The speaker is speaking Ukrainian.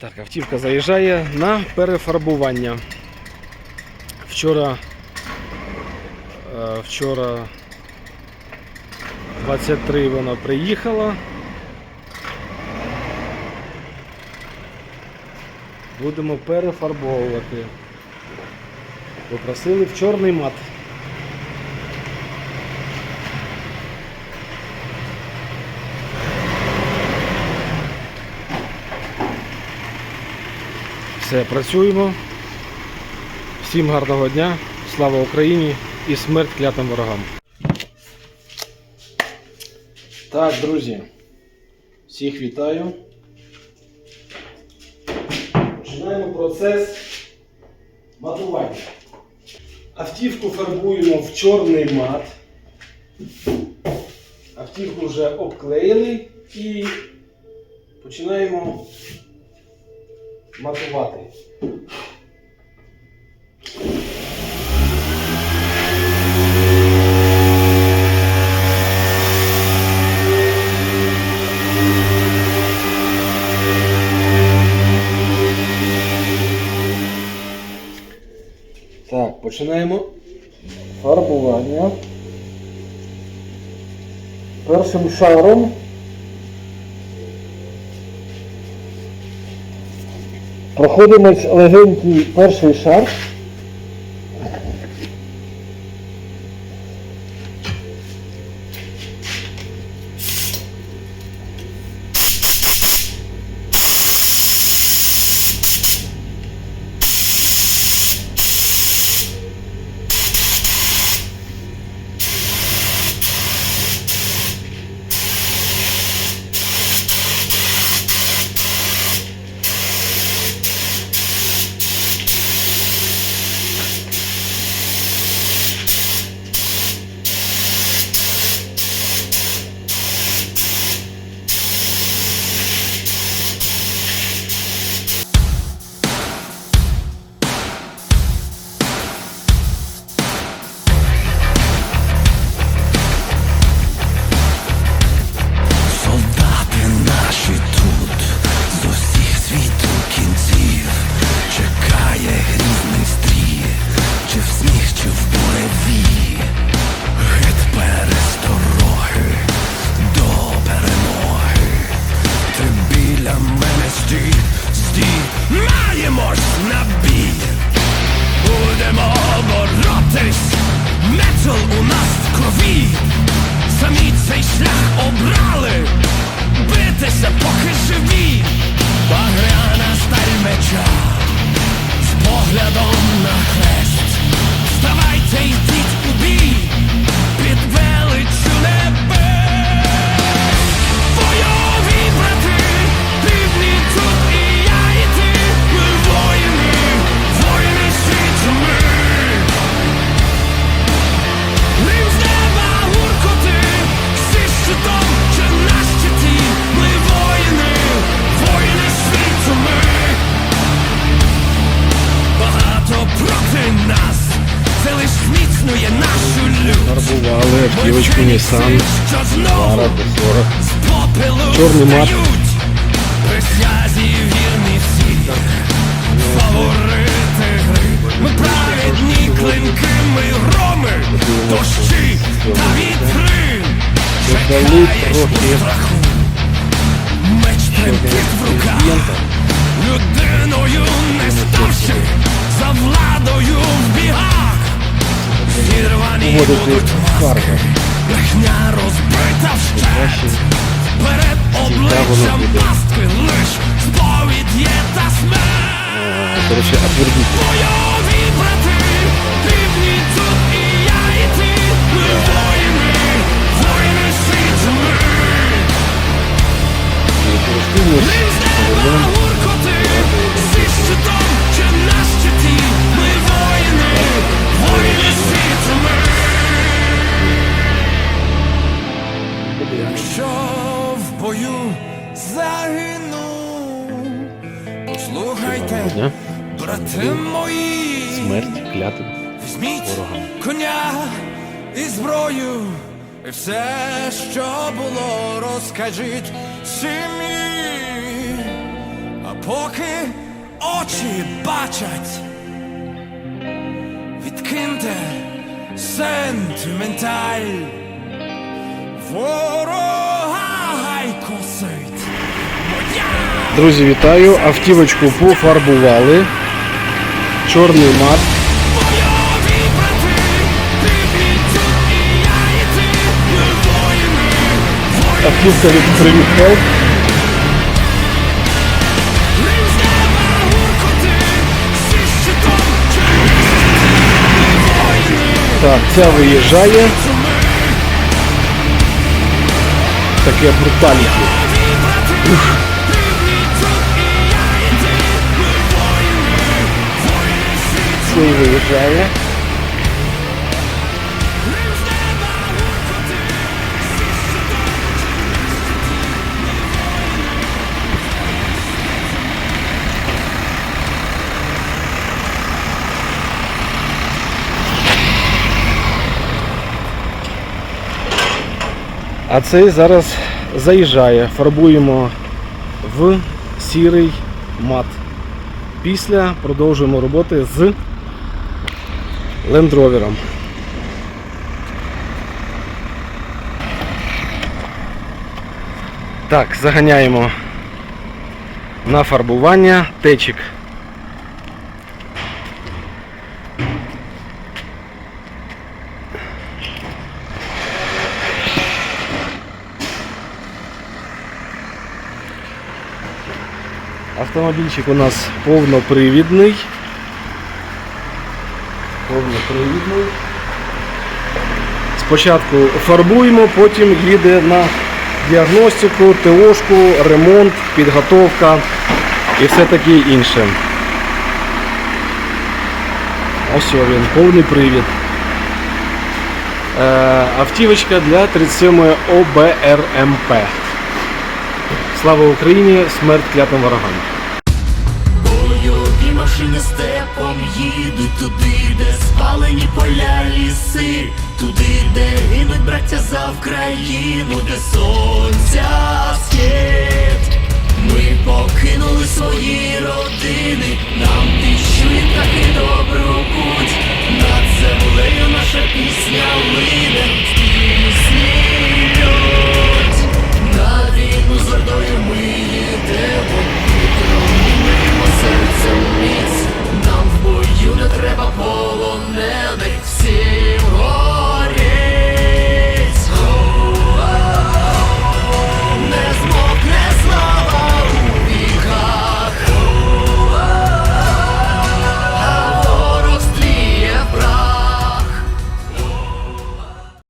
Так, автівка заїжджає на перефарбування. Вчора. е, Вчора 23 вона приїхала. Будемо перефарбовувати. Попросили в чорний мат. Все, працюємо. Всім гарного дня, слава Україні і смерть клятим ворогам. Так, друзі, всіх вітаю. Починаємо процес матування. Автівку фарбуємо в чорний мат. Автівку вже обклеїли і починаємо матувати. Так, починаємо фарбування. Першим шаром проходимо легенький перший шар. Ми автівочку фенікси, Nissan що до 40. з попелу Чорний мат. Ми праведні клинки, ми громи, дощі та вітри. Страху, меч в руках. Людиною не ставши, за владою в бігах. Зірвані будуть фарбу. брехня розбита вщент. Перед обличчям пастки лиш сповідь є та смерть. Е, Коротше, клятим візьміть ворогам. коня і зброю, і все, що було, розкажіть сім'ї, а поки очі бачать. Відкиньте сентименталь, ворога гай косить. Друзі, вітаю! Автівочку пофарбували. Чорний мат. Автівка від Привіт Хелп. Так, ця виїжджає. Таке бруталіті. Бойові брати, ти А цей зараз заїжджає. Фарбуємо в сірий мат. Після продовжуємо роботи з лендровером. Так, заганяємо на фарбування течик. Автомобільчик у нас повнопривідний. Повнопривідний. Спочатку фарбуємо, потім їде на діагностику, ТОшку, ремонт, підготовка і все таке інше. Ось він, повний привід. Е, автівочка для 37 ОБРМП. Слава Україні! Смерть клятим ворогам! Бойові машини степом їдуть туди, де спалені поля ліси, туди, де гинуть браття за Вкраїну, де сонця схід. Ми покинули свої родини, нам віщують таки добру путь. Над землею наша пісня.